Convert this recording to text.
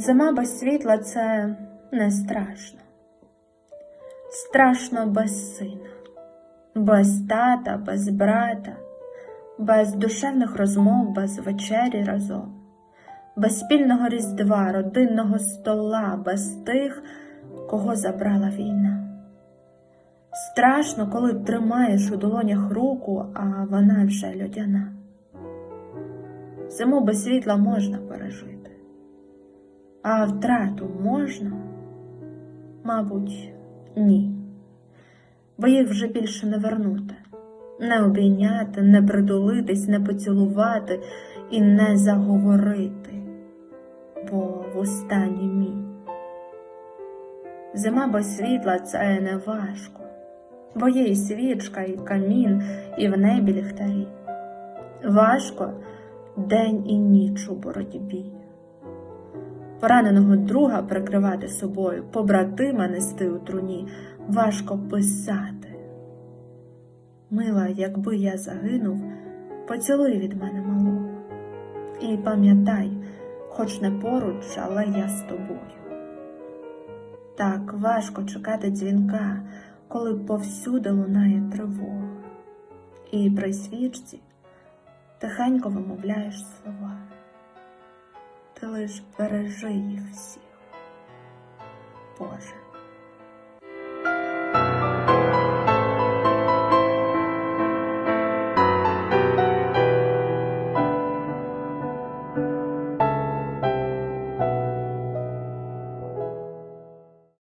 Зима без світла це не страшно. Страшно без сина, без тата, без брата, без душевних розмов, без вечері разом, без спільного різдва, родинного стола, без тих, кого забрала війна. Страшно, коли тримаєш у долонях руку, а вона вже льодяна. Зиму без світла можна пережити, а втрату можна? Мабуть, ні. Бо їх вже більше не вернути, не обійняти, не притулитись, не поцілувати і не заговорити, бо в останній мій. Зима без світла це не важко, бо є і свічка, і камін, і в небі ліхтарі. Важко день і ніч у боротьбі. Пораненого друга прикривати собою, побратима нести у труні, важко писати. Мила, якби я загинув, поцілуй від мене малого. І пам'ятай, хоч не поруч, але я з тобою. Так важко чекати дзвінка, коли повсюди лунає тривога. І при свічці тихенько вимовляєш слова. Лиш бережи їх всіх, Боже.